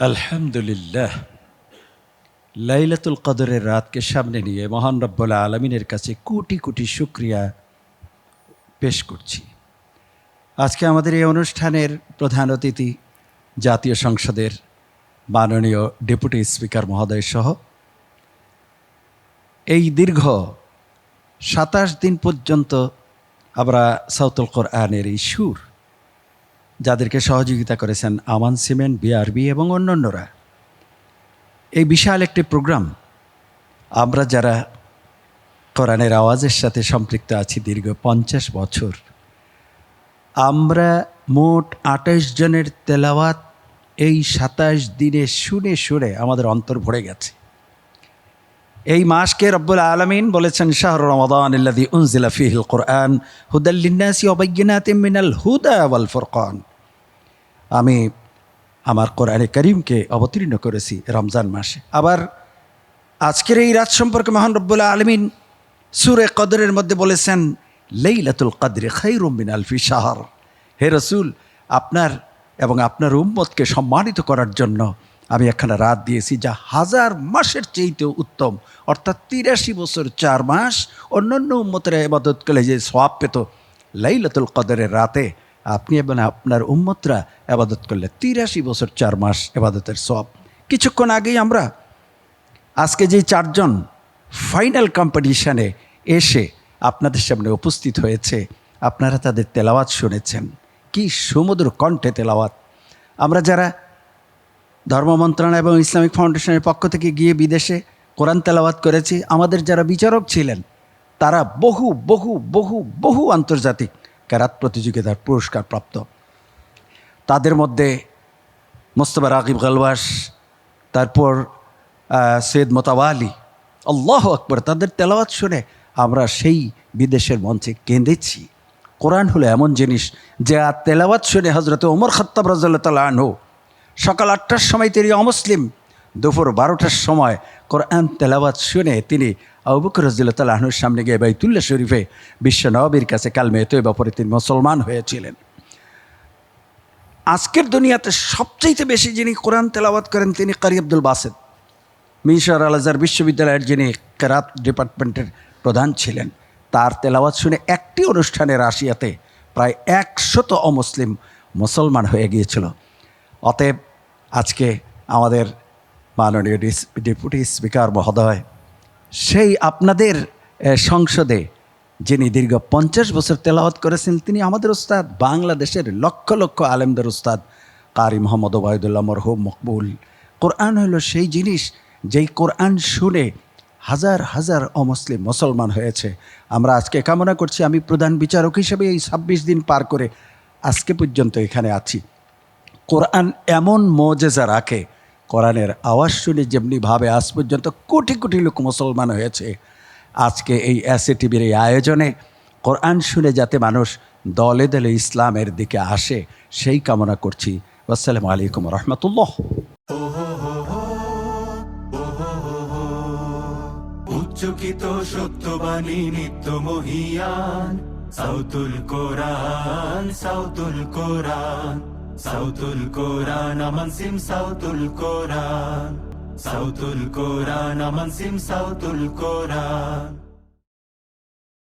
আলহামদুলিল্লাহ। লাইলাতুল কদরের রাতকে সামনে নিয়ে মহান রব্বুল আলমিনের কাছে কোটি কোটি শুক্রিয়া পেশ করছি। আজকে আমাদের এই অনুষ্ঠানের প্রধান অতিথি জাতীয় সংসদের মাননীয় ডেপুটি স্পিকার মহোদয় সহ এই দীর্ঘ সাতাশ দিন পর্যন্ত আমরা সাউতুল কোরআনের এই সুর যাদেরকে সহযোগিতা করেছেন আমান সিমেন্ট বিআরবি এবং অন্যান্যরা। এই বিশাল একটি প্রোগ্রাম আমরা যারা কোরআনের আওয়াজের সাথে সম্পৃক্ত আছি দীর্ঘ পঞ্চাশ বছর, আমরা মোট আঠাশ জনের তেলাওয়াত এই সাতাশ দিনে শুনে শুনে আমাদের অন্তর ভরে গেছে। এই মাসকে রব্বুল আলমিন বলেছেন, শাহর রমাদান ইল্লাদি উনজিলা ফিহিল কোরআন হুদাল্লিনাসি অবাইনাতিম মিনাল হুদা ওয়াল আমি আমার কোরআনে করিমকে অবতীর্ণ করেছি রমজান মাসে। আবার আজকের এই রাত সম্পর্কে মহান রব্বুল্লাহ আলমিন সুরে কদরের মধ্যে বলেছেন, লেইলাতুল কদরে খৈরুম বিন আলফি শাহর। হে রসুল, আপনার এবং আপনার উম্মতকে সম্মানিত করার জন্য আমি একখানা রাত দিয়েছি যা হাজার মাসের চেয়েতেও উত্তম। অর্থাৎ তিরাশি বছর, চার মাস। অন্যান্য উম্মতেরা এবাদত করলে যে সোয়াব পেত লাইলাতুল কদরের রাতে, আপনি এবং আপনার উম্মতরা আবাদত করলে তিরাশি বছর, চার মাস এবাদতের সব কিছুক্ষণ আগেই আমরা আজকে যে চারজন ফাইনাল কম্পিটিশানে এসে আপনাদের সামনে উপস্থিত হয়েছে, আপনারা তাদের তেলাওয়াত শুনেছেন। কি সমুদ্র কণ্ঠে তেলাওয়াত। আমরা যারা ধর্ম মন্ত্রণালয় এবং ইসলামিক ফাউন্ডেশনের পক্ষ থেকে গিয়ে বিদেশে কোরআন তেলাওয়াত করেছি। আমাদের যারা বিচারক ছিলেন, তারা বহু বহু বহু বহু আন্তর্জাতিক ক্যারাত প্রতিযোগিতার পুরস্কার প্রাপ্ত। তাদের মধ্যে মোস্তফা রাকিব গালওয়াস, তারপর সৈয়দ মোতাওয়ালি আল্লাহ আকবর, তাদের তেলাওয়াত শুনে আমরা সেই বিদেশের মঞ্চে কেঁদেছি। কোরআন হলো এমন জিনিস যে তেলাওয়াত শুনে হজরত ওমর খত্তাব আনহু সকাল আটটার সময় তিনি অমুসলিম। দুপুর বারোটার সময় কোরআন তেলাওয়াত শুনে তিনি আবুকর রাজিল্লাহ আহনুর সামনে গিয়ে বাইতুল্লাহ শরীফে বিশ্ব নবীর কাছে কালমে এত ব্যাপারে তিনি মুসলমান হয়েছিলেন। আজকের দুনিয়াতে সবচাইতে বেশি যিনি কোরআন তেলাওয়াত করেন তিনি কারি আব্দুল বাসেদ। মিশর আল আজহার বিশ্ববিদ্যালয়ের যিনি কেরাত ডিপার্টমেন্টের প্রধান ছিলেন, তার তেলাওয়াত শুনে একটি অনুষ্ঠানে রাশিয়াতে প্রায় একশত অমুসলিম মুসলমান হয়ে গিয়েছিল। অতএব আজকে আমাদের মাননীয় ডেপুটি স্পিকার মহোদয়, সেই আপনাদের সংসদে যিনি দীর্ঘ পঞ্চাশ বছর তেলাওয়াত করেছেন, তিনি আমাদের উস্তাদ, বাংলাদেশের লক্ষ লক্ষ আলেমদের উস্তাদ, কারি মোহাম্মদ ওবায়দুল্লাহ মরহুম মকবুল। কোরআন হলো সেই জিনিস, যেই কোরআন শুনে হাজার হাজার অমুসলিম মুসলমান হয়েছে। আমরা আজকে কামনা করছি, আমি প্রধান বিচারক হিসেবে এই ছাব্বিশ দিন পার করে আজকে পর্যন্ত এখানে আছি। কোরআন এমন মজেজা রাখে, কোরআনের আওয়াজ শুনে যেমনিভাবে আজ পর্যন্ত কোটি কোটি লোক মুসলমান হয়েছে, আজকে এই এসএ টিভির এই আয়োজনে কোরআন শুনে যাতে মানুষ দলে দলে ইসলামের দিকে আসে, সেই কামনা করছি। আসসালামু আলাইকুম রহমতুল্লাহ। উচ্চকিত সত্যবাণী নিত্য মহিয়ান, সাউতুল কোরআন সাউতুল কোরআন। সাউতুল কোরআন আমান সিম সাউতুল কোরআন। সাউতুল কোরআন আমান সিম সাউতুল কোরআন।